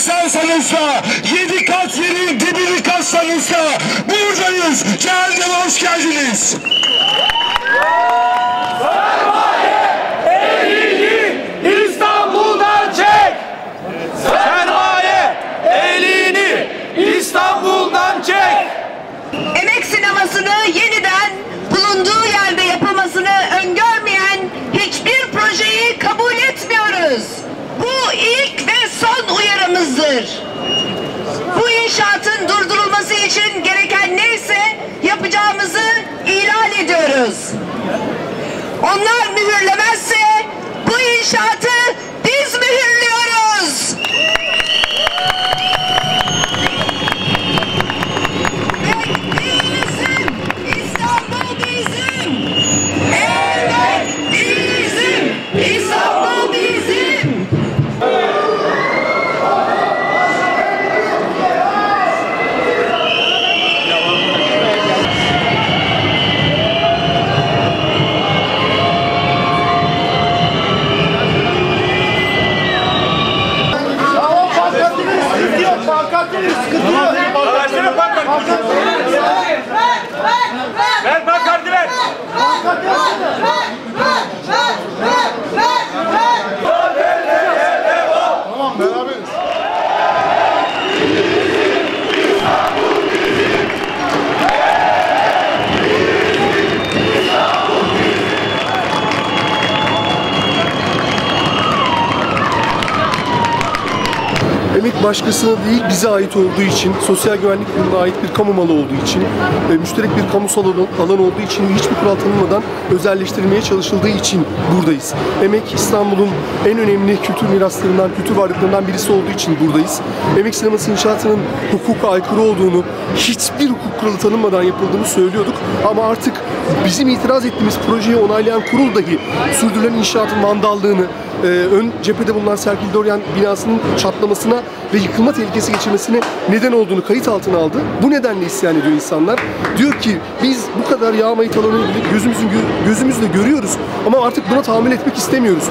Sansanız da, yedi kat yerin dibini kazsanız da buradayız. Cehenneme hoş geldiniz. Uyarımızdır. Bu inşaatın durdurulması için gereken neyse yapacağımızı ilan ediyoruz. Onlar mühürlemezse bu inşaatı Versene pankartı. Ver pankartı ver. Emek başkasına değil bize ait olduğu için, sosyal güvenlik kurumuna ait bir kamu malı olduğu için, e, müşterek bir kamusal alan, olduğu için ve hiçbir kural tanınmadan özelleştirilmeye çalışıldığı için buradayız. Emek İstanbul'un en önemli kültür miraslarından, kültür varlıklarından birisi olduğu için buradayız. Emek sineması inşaatının hukuka aykırı olduğunu, hiçbir hukuk kuralı tanınmadan yapıldığını söylüyorduk. Ama artık bizim itiraz ettiğimiz projeyi onaylayan kurul dahi sürdürülen inşaatın vandallığını, e, ön cephede bulunan Serkil Doryan binasının çatlamasına ve yıkılma tehlikesi geçirmesine neden olduğunu kayıt altına aldı. Bu nedenle isyan ediyor insanlar. Diyor ki biz bu kadar yağmayı talanı gözümüzün gö- gözümüzle görüyoruz ama artık buna tahammül etmek istemiyoruz.